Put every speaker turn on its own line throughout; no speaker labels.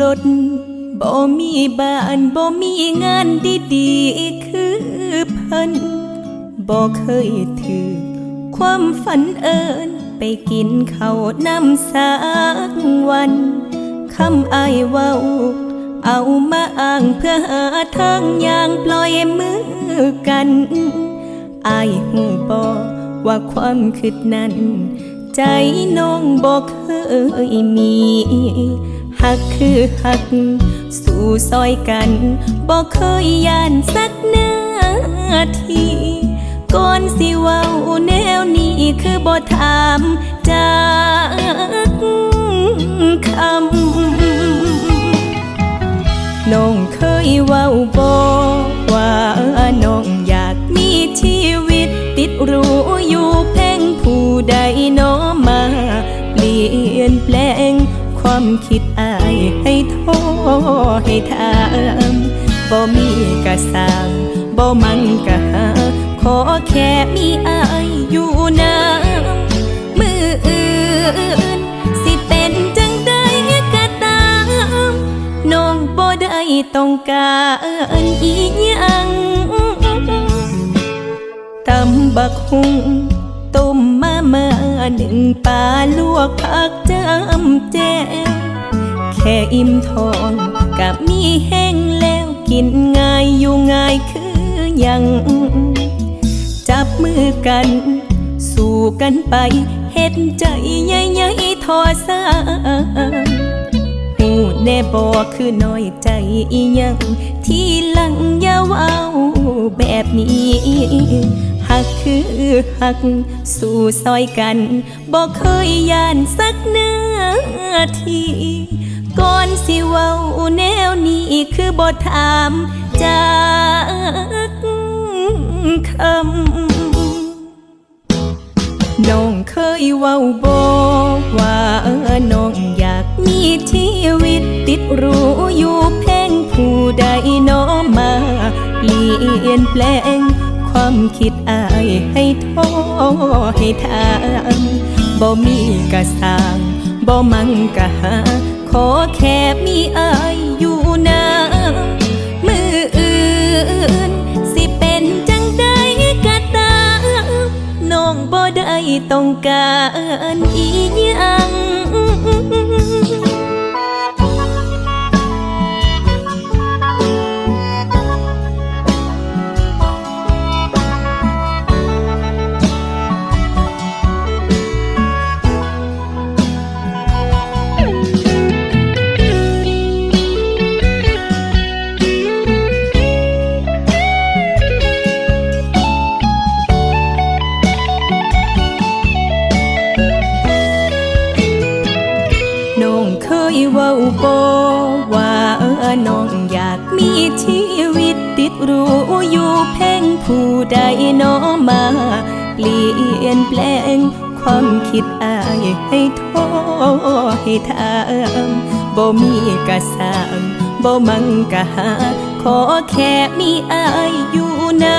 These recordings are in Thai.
รถ บ่มีบ้านบ่มีงานดีๆคือเพิ่นบ่เคยถือ ความฝันเอิญไปกินข้าวน้ำสักวันคำอายเว้า เอามาอ้างเพื่อหาทางอย่างปล่อยมือกันอายหูบอว่าความคิดนั้น ใจน้องบอกเคยมี หักคือหัก สู่ซอยกันบอกเคยย่านสักนาทีก่อนสิเว้าแนวนี้คือบ่ถามจากคำน้องเคยเว้าบอกว่าน้องอยากมีชีวิต ติดรู้อยู่เพ่งผู้ใดโน้มา เปลี่ยนแปลง ความคิดอายให้โทษให้ถามบ่มีกะสร้างบ่มังกะหา ขอแค่มีอายอยู่น้ำมืออื่น สิเป็นจังใดก็ตามน้องบ่ได้ต้องการอีหยังตำบักหุงต้ม หนึ่งปลาลวกผักจำแจแค่อิ่มท้องกับมีแห้งแล้วกินง่ายอยู่ง่ายคือยัง จับมือกัน สู่กันไปเฮ็ดใจใหญ่ๆทอสาหูแน่บอคือน้อยใจอียัง ที่หลังยาเว้าแบบนี้ หัก สู่ซอยกันบอกเคยย่านสักนาทีก่อนสิเว้าแนวนี้คือบ่ถามจากคำน้องเคยเว้าบอกว่าน้องอยากมีชีวิตติดรู้อยู่เพ่งผู้ใดน้อมาเปลี่ยนแปลง ความคิดอายให้โทษให้ทางบ่มีกะสร้างบ่มังกะหา ขอแค่มีอายอยู่น้ำมืออื่น สิเป็นจังใดก็ตามน้องบ่ได้ต้องการอีหยัง ยเว้าบอกว่าน้องอยากมีชีวิตติดรู้อยู่เพ่งผู้ใดน้อมา เปลี่ยนแปลงความคิดอายให้โทษให้ทาบ่มีกะสร้างบ่มังกะหา ขอแค่มีอายอยู่น้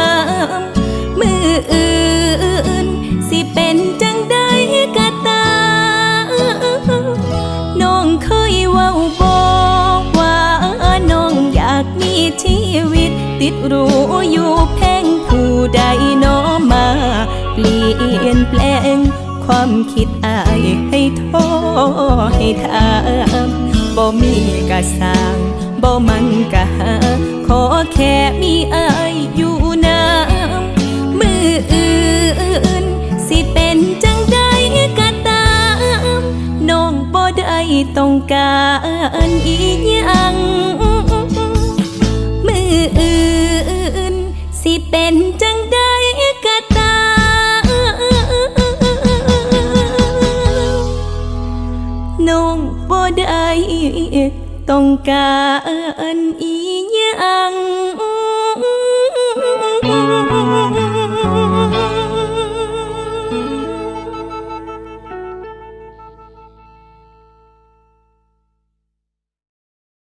ำมืออื่น ชีวิต ติดรู้อยู่เพ่งผู้ใดโน้มา เปลี่ยนแปลง ความคิดอายให้โทษให้ทางบ่มีกะสร้างบ่มันกะหา ขอแค่มีอายอยู่น้ำมืออื่น สิเป็นจังใดก็ตามน้องบ่ได้ต้องการอีหยัง น้องบ่ได้ต้องการอีหยัง